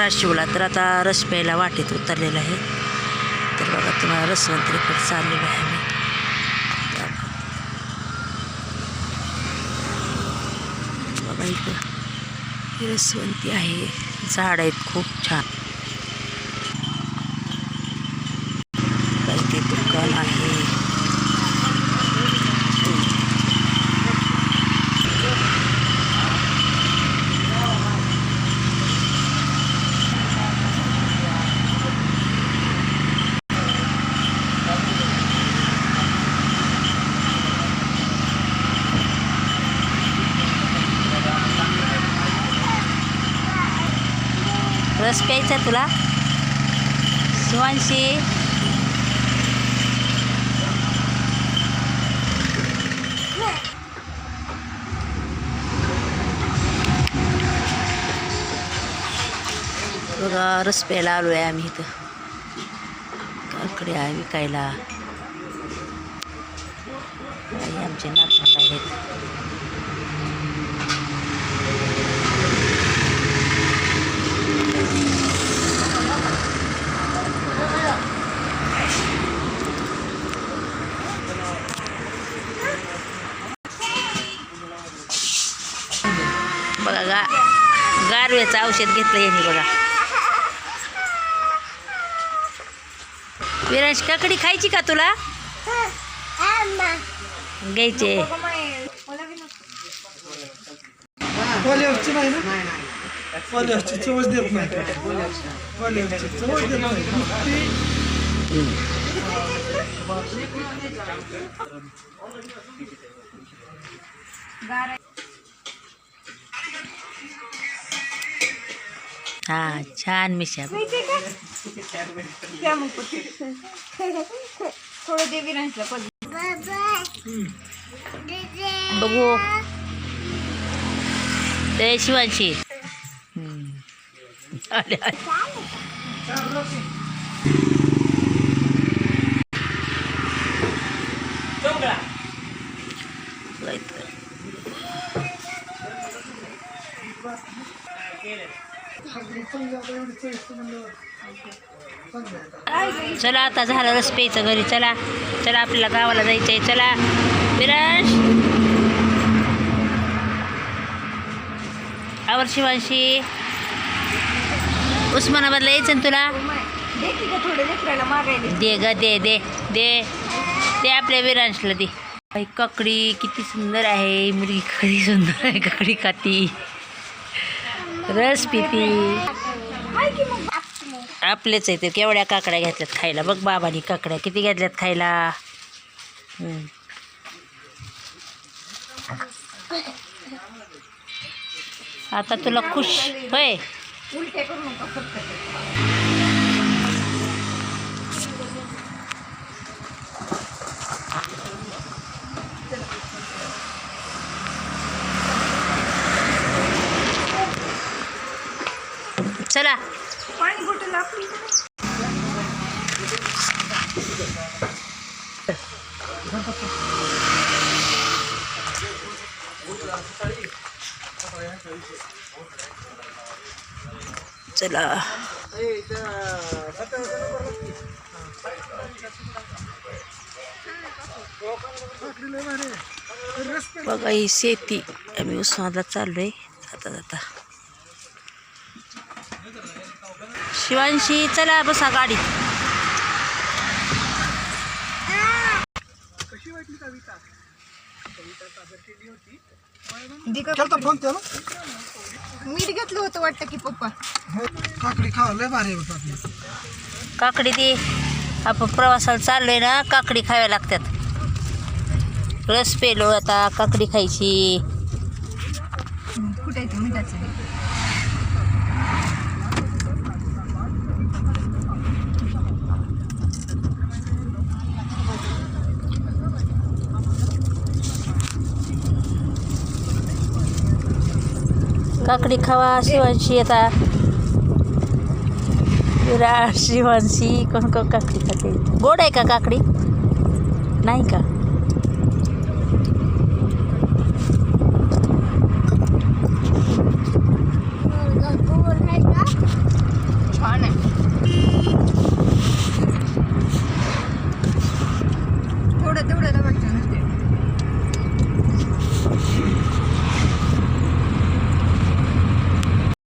धाराशिवला तर आता रस प्यायला वाटेत उतरलेलं आहे. तर बघा तुम्हाला रसवंतरीकडे चाललेलं आहे मी. बघा इथं रसवंती आहे. झाड आहेत खूप छान काही ते दुकान आहे रस प्यायचा तुला? सुवांशी बघा रस प्यायला आलो आहे आम्ही इथं. काकडे आहे विकायला. आमचे नातवंड आहेत. बघा गा गारव्याचं औषध घेतलं यांनी बघा. विराज काकडी खायची का तुला? घ्यायचे. देत हा छान मिशा. थोडं बघू. ते शिवांशी. हम्म. आले, चला आता झालं रस प्यायचं घरी. चला चला आपल्याला गावाला जायचंय. चला. विराज आवर शिवांशी. उस्मानाबादला यायचं ना तुला? दे ग दे दे दे. ते आपल्या विरांशला दे. बाई ककडी किती सुंदर आहे. मुलगी कधी सुंदर आहे ककडी खाती. रस पिती आपलेच आहे ते केवढ्या काकड्या घेतल्यात खायला. बघ बाबानी काकड्या किती घेतल्यात खायला. आता तुला खुश. होय. चला. चला. बघा ही शेती आम्ही उस्मानाला चाललोय. जाता जाता. शिवांशी चला बसा गाडीत. दे गं. केलता फोन त्याला मीठ घेतलं होतं वाटतं की पप्पा. हो काकडी खावा लय भारी काकडी. ती आपण प्रवासाला चाललोय ना काकडी खाव्या लागतात. रस पेलो आता काकडी खायची. कुठे કાકડી ખાવા સીવાન છીએ તા વિરાટ સીવાન સી કોણ કો કાકડી ખાતી ગોડાય કા કાકડી નાઈ કા થોડે થોડે